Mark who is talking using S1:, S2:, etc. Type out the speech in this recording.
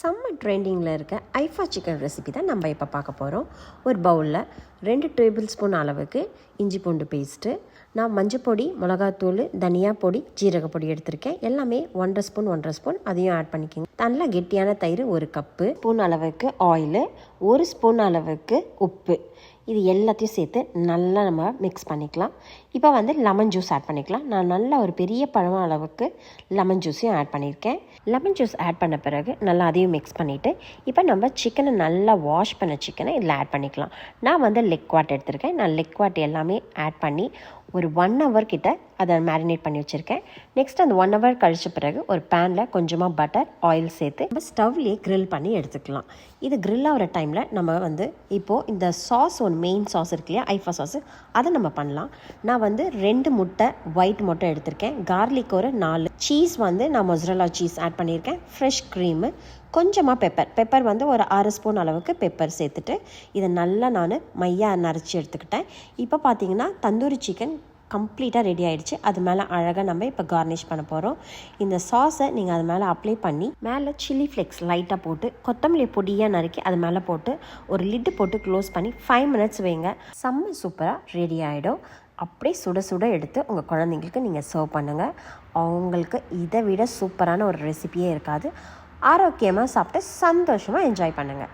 S1: செம்ம ட்ரெண்டிங்கில் இருக்க ஐஃபா சிக்கன் ரெசிபி தான் நம்ம இப்போ பார்க்க போகிறோம் ஒரு பவுலில் ரெண்டு டேபிள் ஸ்பூன் அளவுக்கு இஞ்சி பூண்டு பேஸ்ட்டு நான் மஞ்சள் பொடி மிளகாத்தூள் தனியா பொடி ஜீரக பொடி எடுத்திருக்கேன். எல்லாமே ஒன்றரை ஸ்பூன் ஒன்றரை ஸ்பூன். அதையும் ஆட் பண்ணிக்கோங்க. நல்லா கெட்டியான தயிர் ஒரு கப்பு. ஸ்பூன் அளவுக்கு ஆயிலு ஒரு ஸ்பூன் அளவுக்கு உப்பு. இது எல்லாத்தையும் சேர்த்து நல்லா நம்ம மிக்ஸ் பண்ணிக்கலாம். இப்போ வந்து லெமன் ஜூஸ் ஆட் பண்ணிக்கலாம். நான் நல்லா ஒரு பெரிய பழம் அளவுக்கு லெமன் ஜூஸையும் ஆட் பண்ணியிருக்கேன். லெமன் ஜூஸ் ஆட் பண்ண பிறகு நல்லா அதையும் மிக்ஸ் பண்ணிவிட்டு இப்போ நம்ம சிக்கனை நல்லா வாஷ் பண்ண சிக்கனை இதில் ஆட் பண்ணிக்கலாம். நான் வந்து லெக் வாட் எடுத்திருக்கேன். நான் லெக் வாட் எல்லாமே ஆட் பண்ணி ஒரு ஒன் ஹவர் கிட்ட அதை மேரினேட் பண்ணி வச்சுருக்கேன். நெக்ஸ்ட் அந்த ஒன் ஹவர் கழிச்ச பிறகு ஒரு பேனில் கொஞ்சமாக பட்டர் ஆயில் சேர்த்து நம்ம ஸ்டவ்லேயே க்ரில் பண்ணி எடுத்துக்கலாம். இது க்ரில் ஆகிற டைமில் நம்ம வந்து இப்போது இந்த சாஸ் ஒன்று மெயின் சாஸ் இருக்கு இல்லையா ஐஃபா சாஸ் அதை நம்ம பண்ணலாம். நான் வந்து ரெண்டு முட்டை ஒயிட் முட்டை எடுத்திருக்கேன். கார்லிக் ஒரு நாலு. சீஸ் வந்து நான் மொசரலா சீஸ் ஆட் பண்ணியிருக்கேன். ஃப்ரெஷ் க்ரீமு கொஞ்சமாக பெப்பர் பெப்பர் வந்து ஒரு ஆறு ஸ்பூன் அளவுக்கு பெப்பர் சேர்த்துட்டு இதை நல்லா நான் மையாக நரைச்சி எடுத்துக்கிட்டேன். இப்போ பார்த்தீங்கன்னா தந்தூரி சிக்கன் கம்ப்ளீட்டாக ரெடி ஆகிடுச்சு அது மேலே அழகாக நம்ம இப்போ கார்னிஷ் பண்ண போகிறோம் இந்த சாஸை நீங்கள் அது மேலே அப்ளை பண்ணி மேலே சில்லி ஃப்ளேக்ஸ் லைட்டாக போட்டு கொத்தமல்லி பொடியாக நறுக்கி அது மேலே போட்டு ஒரு லிட்டு போட்டு க்ளோஸ் பண்ணி ஃபைவ் மினிட்ஸ் வைங்க. செம்ம சூப்பராக ரெடி ஆகிடும் அப்படியே சுட சுட எடுத்து உங்கள் குழந்தைங்களுக்கு நீங்கள் சர்வ் பண்ணுங்கள் அவங்களுக்கு இதை விட சூப்பரான ஒரு ரெசிபியே இருக்காது. ஆரோக்கியமாக சாப்பிட்டு சந்தோஷமாக என்ஜாய் பண்ணுங்கள்